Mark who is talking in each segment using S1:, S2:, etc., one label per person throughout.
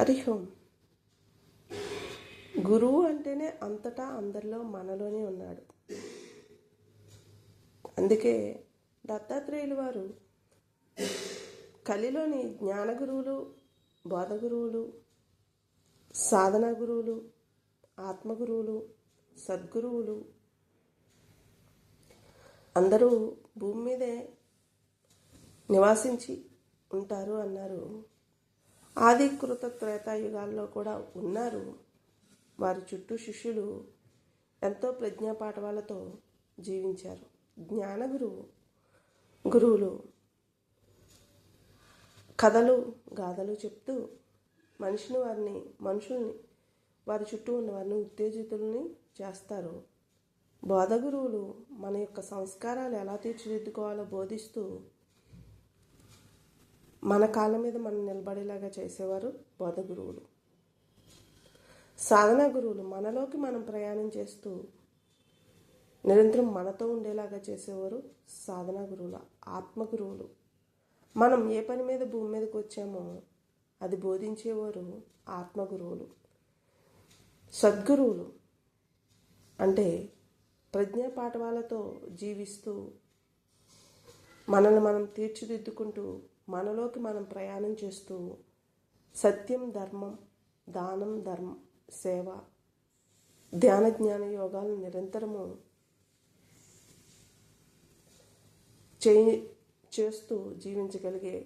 S1: హరి ఓం గురువు అంటేనే అంతటా అందరిలో మనలోనే ఉన్నాడు. అందుకే దత్తాత్రేయులు వారు కలిలోని జ్ఞాన గురువులు బోధ గురువులు సాధన గురువులు ఆత్మగురువులు సద్గురువులు అందరూ భూమి మీదే నివాసించి ఉంటారు అన్నారు. ఆదికృత త్రేతాయుగాల్లో కూడా ఉన్నారు. వారి చుట్టూ శిష్యులు ఎంతో ప్రజ్ఞాపాఠవాలతో జీవించారు. జ్ఞానగురువు గురువులు కథలు గాథలు చెప్తూ మనిషిని వారిని మనుషుల్ని వారి చుట్టూ ఉన్న వారిని ఉత్తేజితుల్ని చేస్తారు. బోధ గురువులు మన యొక్క సంస్కారాలు ఎలా తీర్చిదిద్దుకోవాలో బోధిస్తూ మన కాళ్ళ మీద మనం నిలబడేలాగా చేసేవారు బోధ గురువులు. సాధన గురువులు మనలోకి మనం ప్రయాణం చేస్తూ నిరంతరం మనతో ఉండేలాగా చేసేవారు సాధన గురువుల ఆత్మ గురువులు. మనం ఏ పని మీద భూమి మీదకి వచ్చామో అది బోధించేవారు ఆత్మ గురువులు. సద్గురువులు అంటే ప్రజ్ఞా పాఠవాలతో జీవిస్తూ మనల్ని మనం తీర్చిదిద్దుకుంటూ మనలోకి మనం ప్రయాణం చేస్తూ సత్యం ధర్మం దానం ధర్మం సేవ ధ్యాన జ్ఞాన యోగాలను నిరంతరము చేయి చేస్తూ జీవించగలిగే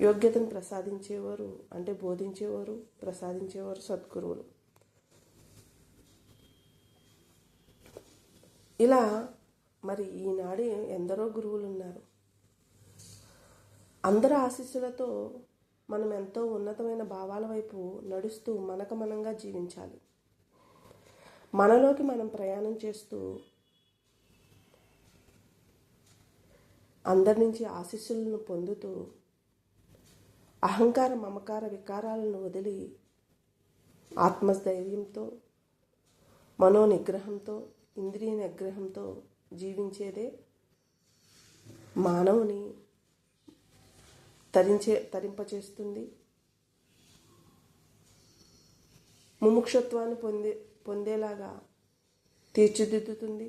S1: యోగ్యతను ప్రసాదించేవారు అంటే బోధించేవారు ప్రసాదించేవారు సద్గురువులు. ఇలా మరి ఈనాడు ఎందరో గురువులు ఉన్నారు. అందరి ఆశీస్సులతో మనం ఎంతో ఉన్నతమైన భావాల వైపు నడుస్తూ మనకు మనంగా జీవించాలి. మనలోకి మనం ప్రయాణం చేస్తూ అందరి నుంచి ఆశీస్సులను పొందుతూ అహంకార మమకార వికారాలను వదిలి ఆత్మస్థైర్యంతో మనో నిగ్రహంతో ఇంద్రియ నిగ్రహంతో జీవించేదే మానవుని తరించే తరింపచేస్తుంది. ముముక్షత్వాన్ని పొందే పొందేలాగా తీర్చిదిద్దుతుంది.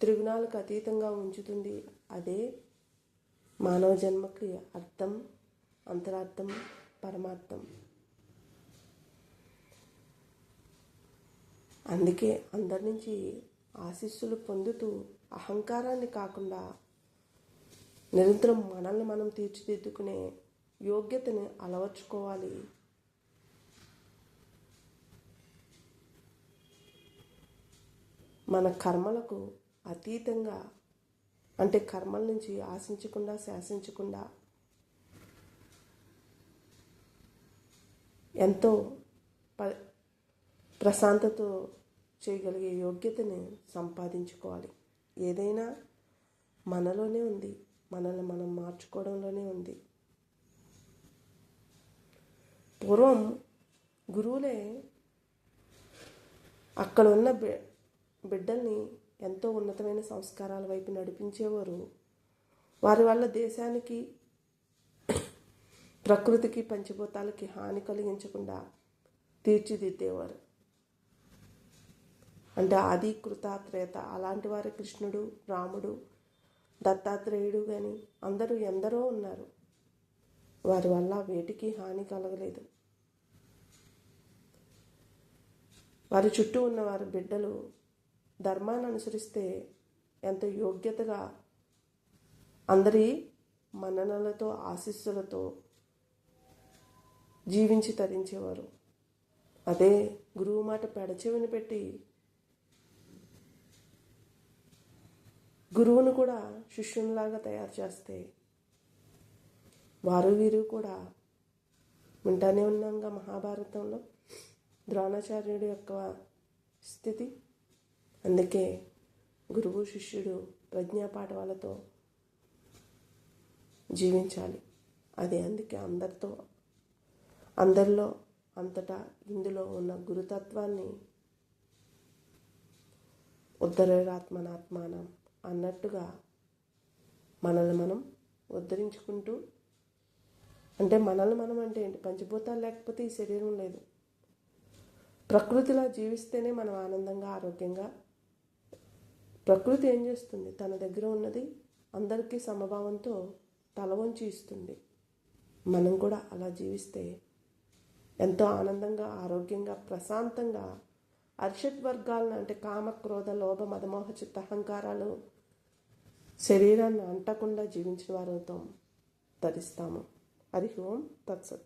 S1: త్రిగుణాలకు అతీతంగా ఉంచుతుంది. అదే మానవ జన్మకి అర్థం అంతరార్థం పరమార్థం. అందుకే అందరి నుంచి ఆశీస్సులు పొందుతూ అహంకారాన్ని కాకుండా నిరంతరం మనల్ని మనం తీర్చిదిద్దుకునే యోగ్యతని అలవర్చుకోవాలి. మన కర్మలకు అతీతంగా అంటే కర్మల నుంచి ఆశించకుండా శాసించకుండా ఎంతో ప ప్రశాంతతో చేయగలిగే యోగ్యతని సంపాదించుకోవాలి. ఏదైనా మనలోనే ఉంది. మనల్ని మనం మార్చుకోవడంలోనే ఉంది. పూర్వం గురువులే అక్కడ ఉన్న బి బిడ్డల్ని ఎంతో ఉన్నతమైన సంస్కారాల వైపు నడిపించేవారు. వారి వల్ల దేశానికి ప్రకృతికి పంచభూతాలకి హాని కలిగించకుండా తీర్చిదిద్దేవారు. అంటే ఆది కృత త్రేత అలాంటి వారి కృష్ణుడు రాముడు దత్తాత్రేయుడు కానీ అందరూ ఎందరో ఉన్నారు. వారి వల్ల వేటికి హాని కలగలేదు. వారి చుట్టూ ఉన్న వారి బిడ్డలు ధర్మాన్ని అనుసరిస్తే ఎంత యోగ్యతగా అందరి మన్ననలతో ఆశీస్సులతో జీవించి తరించేవారు. అదే గురువు మాట పెడచెవిని పెట్టి గురువును కూడా శిష్యునిలాగా తయారు చేస్తే వారు వీరు కూడా వింటానే ఉన్నాంగా మహాభారతంలో. ద్రోణాచార్యుడి యొక్క స్థితి. అందుకే గురువు శిష్యుడు ప్రజ్ఞాపాఠవాలతో జీవించాలి. అది అందుకే అందరితో అందరిలో అంతటా ఇందులో ఉన్న గురుతత్వాన్ని ఉత్తరేరాత్మనాత్మానం అన్నట్టుగా మనల్ని మనం ఉద్ధరించుకుంటూ అంటే మనల్ని మనం అంటే ఏంటి? పంచభూతాలు లేకపోతే ఈ శరీరం లేదు. ప్రకృతిలా జీవిస్తేనే మనం ఆనందంగా ఆరోగ్యంగా ప్రకృతి ఏం చేస్తుంది? తన దగ్గర ఉన్నది అందరికీ సమభావంతో తల వంచి ఇస్తుంది. మనం కూడా అలా జీవిస్తే ఎంతో ఆనందంగా ఆరోగ్యంగా ప్రశాంతంగా అర్షత్ వర్గాలను అంటే కామ క్రోధ లోభ మదమోహ చిత్త అహంకారాలు శరీరాన్ని అంటకుండా జీవించిన వారితో ధరిస్తాము. హరి ఓం తత్సత్.